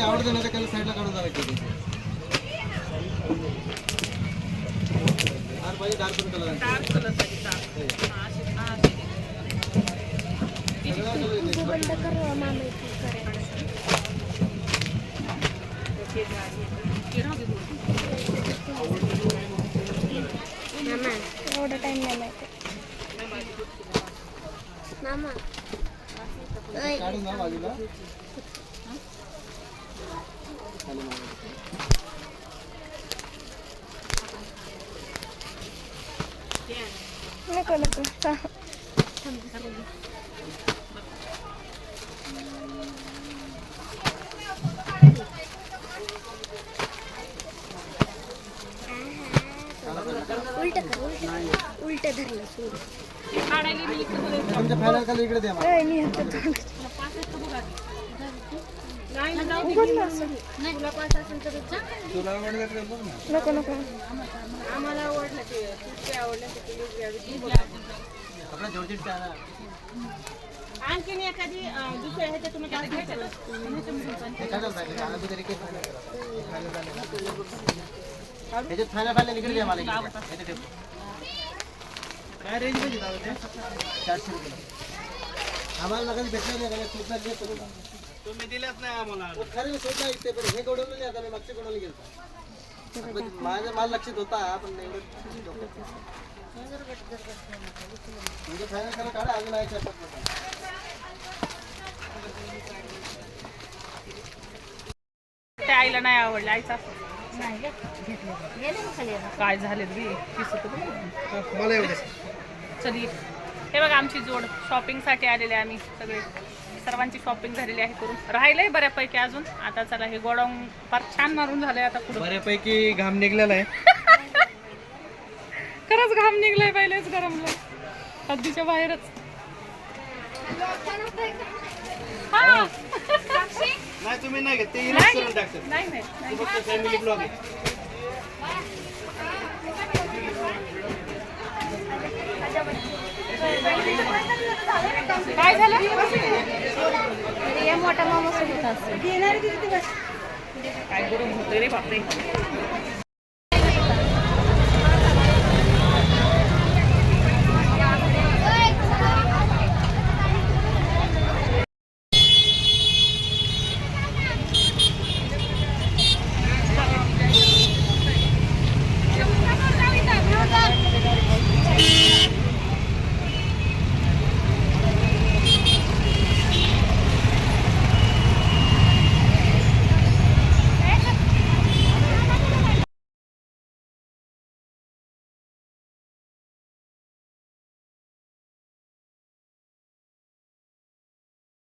आवडतं ना त्याला साईडला काढून जायचं पाहिजे पण कलर बंद कर मामा इथे करायचं. मामा एवढा टाइम नाही माहिती. मामा. काढून बाजूला. नको नको. उलट उलट धरलं सोड. तुमच्या फायनल खाली इकडे द्या मी आता तोंड उघड ना असं. तुला आवडलं तर बघ ना. नको नको आपला जॉर्जेट काय आहे? आणखीन एखादी अं, दुसऱ्या ह्याच्यात तुम्ही हे द्या मला. काय रेंज ते? चारशे रुपये आम्हाला नका नाही तुम्ही दिल्याच नाही आम्हाला. खरं मी सुद्धा इथे पण हे गोडवलं नाही आता मी मागच्या गोडवलं गेलो माझ्या मला लक्षात होता पण एवढं म्हणजे फायनल करा काढा अजून आहे चार पाच लोकं. ते आईला नाही आवडलं आईचा. काय झाले बी मला एवढं. चली हे बघा आमची जोड. शॉपिंगसाठी आलेले आम्ही सगळे. सर्वांची शॉपिंग झालेली आहे करून. राहिलंय बऱ्यापैकी अजून. आता चला हे गोडाऊन फार छान मारून झालंय आता पुढे. बऱ्यापैकी घाम निघलेला आहे. खरंच घाम निघलाय पहिलेच गरमलं हद्दीच्या बाहेरच. हा. नाही तुम्ही नाही घेत. ते नाही नाही नाही, नाही फॅमिली ब्लॉग आहे. काय झालं? मोठा मामा सोबत असतो काय गरम होतोय रे बापरे.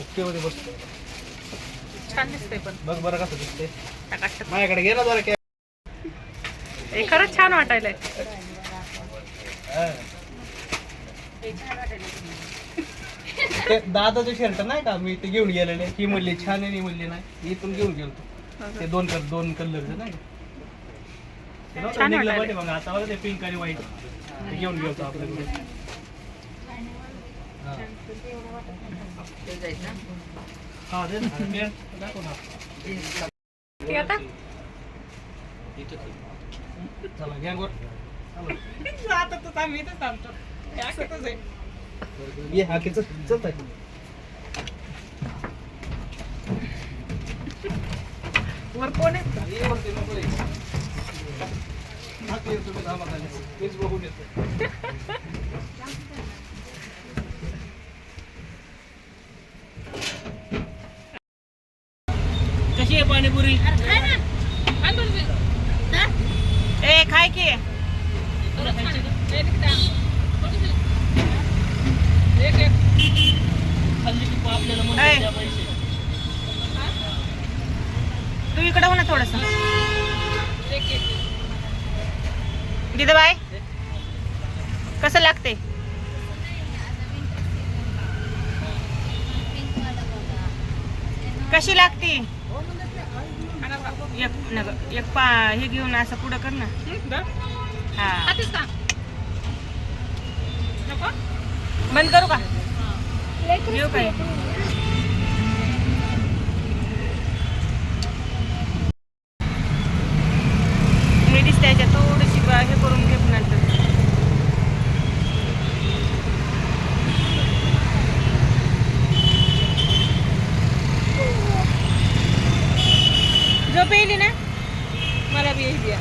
ओके मध्ये बसतो छान दिसतंय पण. बघ बरं कसं दिसते टकाटक. माझ्याकडे गेला जरा काय हे खरंच छान वाटायलंय. दादाचे शर्ट नाही का? मी ते घेऊन गेलेले ही म्हणली छान आहे ही म्हणली नाही. इथून घेऊन गेलो ते दोन कलर दोन कलरचे नाही का? ते छान निघलं मग. आता बघा ते पिंक आणि व्हाईट ते घेऊन गेलो आपल्याकडे हा. हा दे ना. पॅन्ट दाखव ना. ते आता चला आता आम्ही इथंच थांबतो हे असंच आहे. ये हा चल चलताय वर कोण आहे हात येतो तुम्ही थांबा खाली. मीच बघून येतो कशी आहे पाणीपुरी? ए खाय की. तू इकडे हो ना थोडस. बाय कसं लागते? कशी लागते? एक नग एक पा हे घेऊन असं पुढं कर ना. हा. बंद करू का? घेऊ काय हे दिसते याच्यात थोडीशी बा- हे करून घे. Sopi ini nah. Malah biaya dia.